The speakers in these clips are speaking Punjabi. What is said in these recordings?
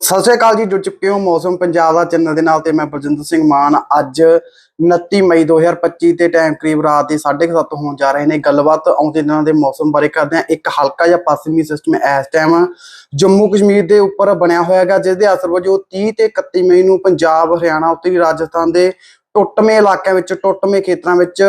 ਸਤਿ ਸ਼੍ਰੀ ਅਕਾਲ ਜੀ, ਜੁੜ ਚੁੱਕੇ ਹੋ ਮੌਸਮ ਪੰਜਾਬ ਦਾ ਚੈਨਲ ਦੇ ਨਾਲ ਤੇ ਮੈਂ ਬਲਜਿੰਦਰ ਸਿੰਘ ਮਾਨ। ਅੱਜ 29 ਮਈ 2025 ਤੇ ਟਾਈਮ ਕਰੀਬ ਰਾਤ ਦੇ 7:30 ਹੋਣ ਜਾ ਰਹੇ ਨੇ। ਗੱਲਬਾਤ ਆਉਂਦੇ ਦਿਨਾਂ ਦੇ ਮੌਸਮ ਬਾਰੇ ਕਰਦੇ ਹਾਂ। ਇੱਕ ਹਲਕਾ ਜਿਹਾ ਪੱਛਮੀ ਸਿਸਟਮ ਇਸ ਟਾਈਮ ਜੰਮੂ ਕਸ਼ਮੀਰ ਦੇ ਉੱਪਰ ਬਣਿਆ ਹੋਇਆ ਹੈਗਾ ਜਿਸ ਦੇ ਅਸਰ ਵਜੋਂ 30 ਤੇ 31 ਮਈ ਨੂੰ ਪੰਜਾਬ, ਹਰਿਆਣਾ, ਉੱਤਰੀ ਰਾਜਸਥਾਨ ਦੇ ਟੁੱਟਵੇਂ ਇਲਾਕਿਆਂ ਵਿੱਚ, ਟੁੱਟਵੇਂ ਖੇਤਰਾਂ ਵਿੱਚ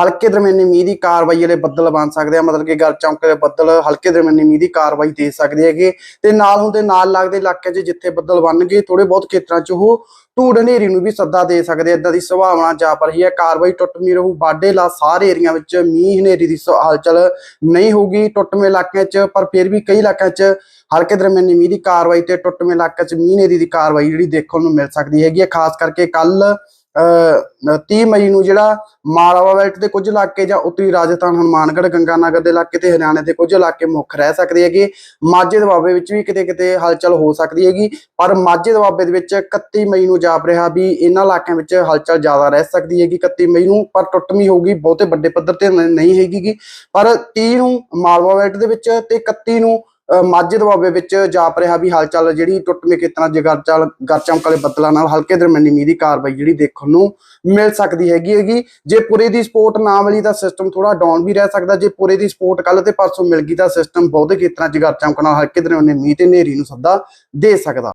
ਹਲਕੇ ਦਰਮਿਆਨੇ ਮੀਂਹ ਦੀ ਕਾਰਵਾਈ ਵਾਲੇ ਬੱਦਲ ਬਣ ਸਕਦੇ ਆ, ਮਤਲਬ ਕਿ ਗਰ ਚਮਕ ਦੇ ਬੱਦਲ ਹਲਕੇ ਦਰਮਿਆਨੇ ਮੀਂਹ ਦੀ ਕਾਰਵਾਈ ਦੇ ਸਕਦੇ ਹੈਗੇ। ਤੇ ਨਾਲ ਹੁੰਦੇ ਨਾਲ ਲੱਗਦੇ ਇਲਾਕਿਆਂ 'ਚ ਜਿੱਥੇ ਬੱਦਲ ਬਣਨਗੇ ਥੋੜੇ ਬਹੁਤ ਖੇਤਰਾਂ 'ਚ ਉਹ ਧੂੜ ਹਨੇਰੀ ਨੂੰ ਵੀ ਸੱਦਾ ਦੇ ਸਕਦੇ ਇਦਾਂ ਦੀ ਸੰਭਾਵਨਾ ਜਾਪ ਰਹੀ ਹੈ। ਕਾਰਵਾਈ ਟੁੱਟਵੀਂ ਰਹੂ। ਬਾਡੇ ਲਾ ਸਾਰੇ ਏਰੀਆ ਵਿੱਚ ਮੀਂਹ ਹਨੇਰੀ ਦੀ ਸ- ਹਲਚਲ ਨਹੀਂ ਹੋਊਗੀ। ਟੁੱਟਵੇਂ ਇਲਾਕਿਆਂ 'ਚ ਪਰ ਫਿਰ ਵੀ ਕਈ ਇਲਾਕਿਆਂ 'ਚ ਹਲਕੇ ਦਰਮਿਆਨੀ ਮੀਂਹ ਦੀ ਕਾਰਵਾਈ ਤੇ ਟੁੱਟਵੇਂ ਇਲਾਕਿਆਂ 'ਚ ਮੀਂਹ ਹਨੇਰੀ ਦੀ ਕਾਰਵਾਈ ਜਿਹੜੀ ਦੇਖਣ ਨੂੰ ਮਿਲ ਸਕਦੀ ਹੈਗੀ ਹੈ। ਖਾਸ ਕਰਕੇ ਕੱਲ 30 ਮਈ ਨੂੰ ਜਿਹੜਾ ਮਾਲਵਾ ਬੈਲਟ ਦੇ ਕੁਝ ਇਲਾਕੇ ਜਾਂ ਉੱਤਰੀ ਰਾਜਸਥਾਨ ਹਨੂਮਾਨਗੜ੍ਹ ਗੰਗਾਨਗਰ ਦੇ ਇਲਾਕੇ ਤੇ ਹਰਿਆਣੇ ਦੇ ਕੁਝ ਇਲਾਕੇ ਮੁੱਖ ਰਹਿ ਸਕਦੇ ਹੈਗੇ। ਮਾਝੇ ਦੁਆਬੇ ਵਿੱਚ ਵੀ ਕਿਤੇ ਕਿਤੇ ਹਲਚਲ ਹੋ ਸਕਦੀ ਹੈਗੀ, ਪਰ ਮਾਝੇ ਦੁਆਬੇ ਦੇ ਵਿੱਚ 31 ਮਈ ਨੂੰ ਜਾਪ ਰਿਹਾ ਵੀ ਇਹਨਾਂ ਇਲਾਕਿਆਂ ਵਿੱਚ ਹਲਚਲ ਜ਼ਿਆਦਾ ਰਹਿ ਸਕਦੀ ਹੈਗੀ 31 ਮਈ ਨੂੰ, ਪਰ ਟੁੱਟਵੀਂ ਹੋਊਗੀ, ਬਹੁਤੇ ਵੱਡੇ ਪੱਧਰ ਤੇ ਨਹੀਂ ਹੈਗੀ ਪਰ 30 ਨੂੰ ਮਾਲਵਾ ਬੈਲਟ ਦੇ ਵਿੱਚ ਤੇ 31 ਨੂੰ ਅ, ਮਾਝੇ ਦੁਆਬੇ ਵਿੱਚ ਜਾਪ ਰਿਹਾ ਵੀ ਹਲਚਲ ਜਿਹੜੀ ਟੁੱਟਵੇਂ ਖੇਤਰਾਂ 'ਚ ਗਰਚਲ ਗਰਚਮਕ ਵਾਲੇ ਬੱਦਲਾਂ ਨਾਲ ਹਲਕੇ ਦਰਮਿਆਨੀ ਮੀਂਹ ਦੀ ਕਾਰਵਾਈ ਜਿਹੜੀ ਦੇਖਣ ਨੂੰ ਮਿਲ ਸਕਦੀ ਹੈਗੀ ਹੈਗੀ। ਜੇ ਪੂਰੇ ਦੀ ਸਪੋਰਟ ਨਾ ਮਿਲੀ ਤਾਂ ਸਿਸਟਮ ਥੋੜਾ ਡਾਊਨ ਵੀ ਰਹਿ ਸਕਦਾ। ਜੇ ਪੂਰੇ ਦੀ ਸਪੋਰਟ ਕੱਲ ਤੇ ਪਰਸੋਂ ਮਿਲ ਗਈ ਤਾਂ ਸਿਸਟਮ ਬਹੁਤੇ ਖੇਤਰਾਂ 'ਚ ਗਰਚਮਕ ਨਾਲ ਹਲਕੇ ਦਰਮਿਆਨੇ ਮੀਂਹ ਤੇ ਹਨੇਰੀ ਨੂੰ ਸੱਦਾ ਦੇ ਸਕਦਾ।